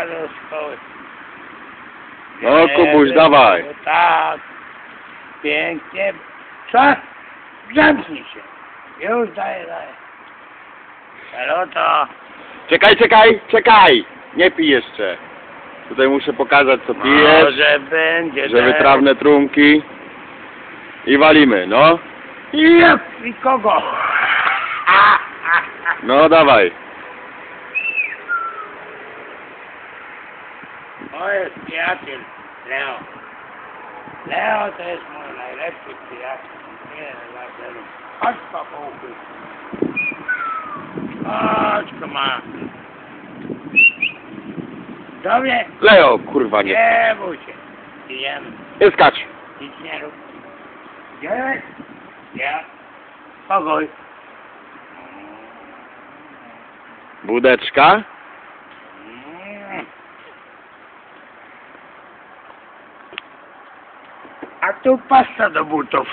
do szkoły. No, Kubuś, dawaj. no Tak. Pięknie. Co? Zamknij się. Już daję, daję. Ale to... Czekaj, czekaj, czekaj! Nie pij jeszcze. Tutaj muszę pokazać co pijesz, Może będzie. że tak. wytrawne trunki. I walimy, no. Jep, i kogo? No dawaj. To jest przyjaciel Leo. Leo to jest mój najlepszy przyjaciel. Nie, dlatego. Chodź papuchy. Chodź, koma. Dobrze, Leo, kurwa nie. nie bój się. Idziemy. Nie skacz. Nic nie rób. Idziemy. Ja. Pokój. Budeczka. Tu pasta do butów.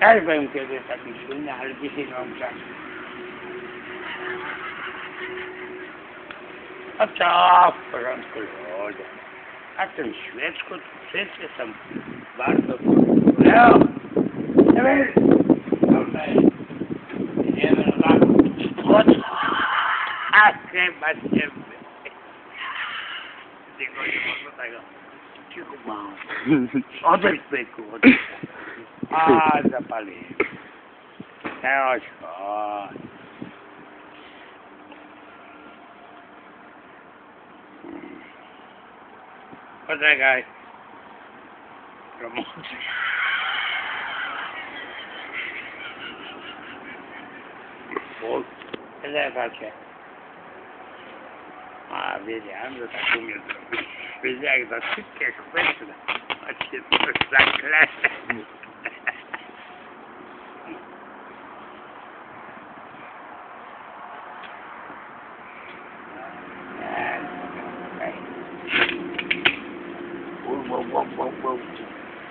Też byłem kiedyś taki silny, ale dzisiaj mam czasu. A co w porządku ludzie. A tym świeczku to wszyscy są bardzo... Leo! Ewer! Dobra, queimar é sempre. Tem coisa que eu vou contar Chico mal Onde ele pegou? Ah, Zapalinho. É ótimo What's that guy? Come ele é Is? Wiedziałem, że tak umie zrobić. Wiedziałem, jak za szybkie chwytne. A cię coś zakleszę.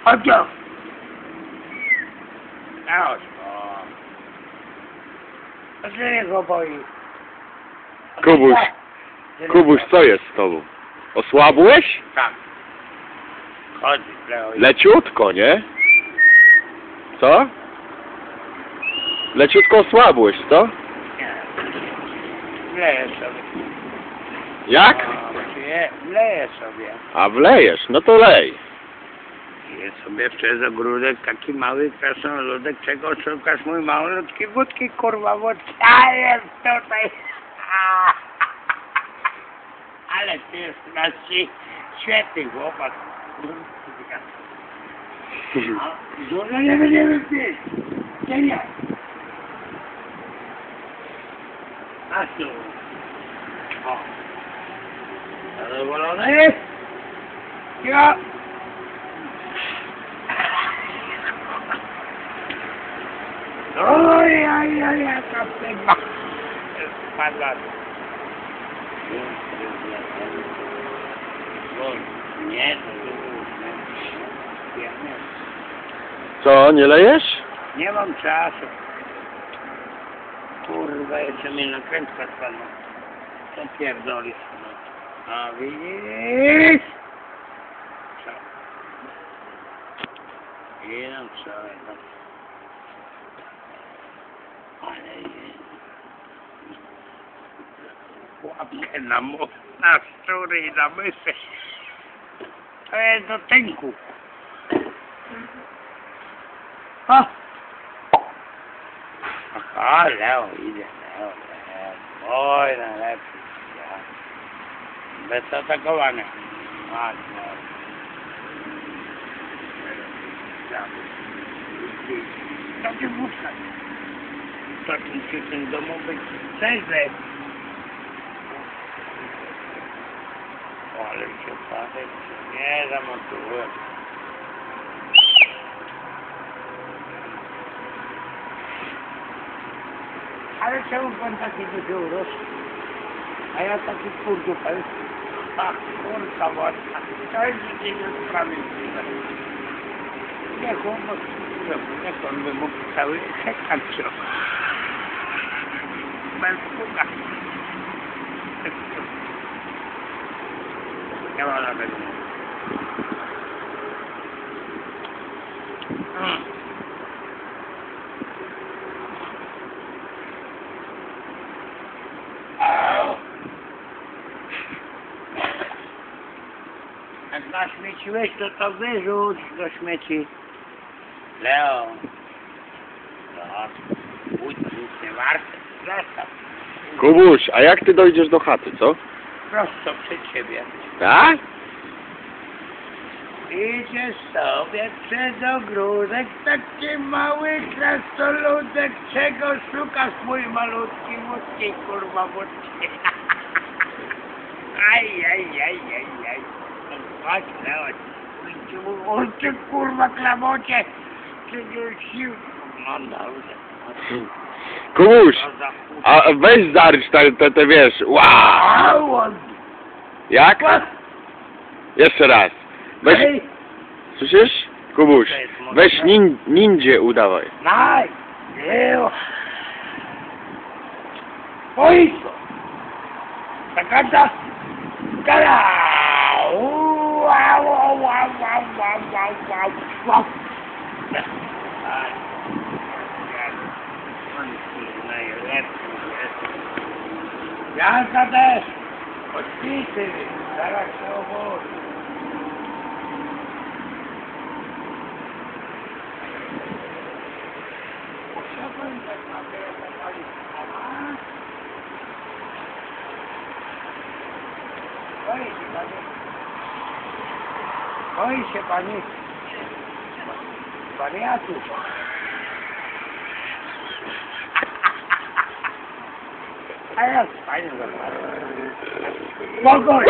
Chodź tu! Chodź, o. Co się go boi? Kubuś, Kubuś, co jest z tobą? Osłabłeś? Tak. Chodź, Leo. Leciutko, nie? Co? Leciutko osłabłeś, co? Nie. Wleję sobie. Jak? Nie, wleję sobie. A wlejesz, no to lej. Jest sobie przez ogródek taki mały krasnoludek, czego szukasz mój malutki wódki, kurwa, wódki, a jest tutaj. Ale ty jest nasi świetny chłopak. A, Dużo nie będziemy pić. Nie, nie. A tu. O. Zadowolony? Ja. Oj, oj, oj, jaka pyma. Spadła. Nie, to było nie. Co, nie lejesz? Nie mam czasu. Kurwa, jeszcze mnie nakrętka spadła. Co pierdolisz? No. A widzisz? Co? Idę co? no. Ale jest. Łapkę na, na szczury i na mysy. To jest do tynku. O! Aha, Leo idzie, Leo, Leo. Oj, najlepszy. Ja. Bez atakowania. A, no. Co ty wódka? Takim się ten Watership Project. Yes, I'm up to work. Ale czemu pan taki duży urósł? A ja taki kurdupel. Ach, kurka wodka. To jest dzisiaj niesprawiedliwe. Nie chłopak, jak on by mógł cały sekant zrobić. Bez kuka. Nie ma nawet. Mm. Jak to to wyrzuć do śmieci. Leo. Nic nie warte. Prosto, Kubuś, a jak ty dojdziesz do chaty, co? Prosto przed ciebie. Tak? Idzie sobie przez ogródek taki mały krasnoludek, czego szukasz mój malutki wódki, kurwa wódki. Aj, aj, aj, aj, aj. Chodź, chodź. On kurwa klamocie. Ty nie sił. No dobrze. Kubuś, a weź zarycz te, te, te wiesz, wow! Jak? Jeszcze raz. Weź, słyszysz? Kubuś, weź nin, nindzie udawaj. Naj! Leo! Oito! Sacada! Cara! Uau, uau, uau, uau, uau, uau, uau, uau! Jest. Janka też! Odpisy! Zaraz się obudzi. Musiałbym tak naprawdę zapalić. Boi się pani. Boi się pani. Wariatu. É, sai, Logo aí.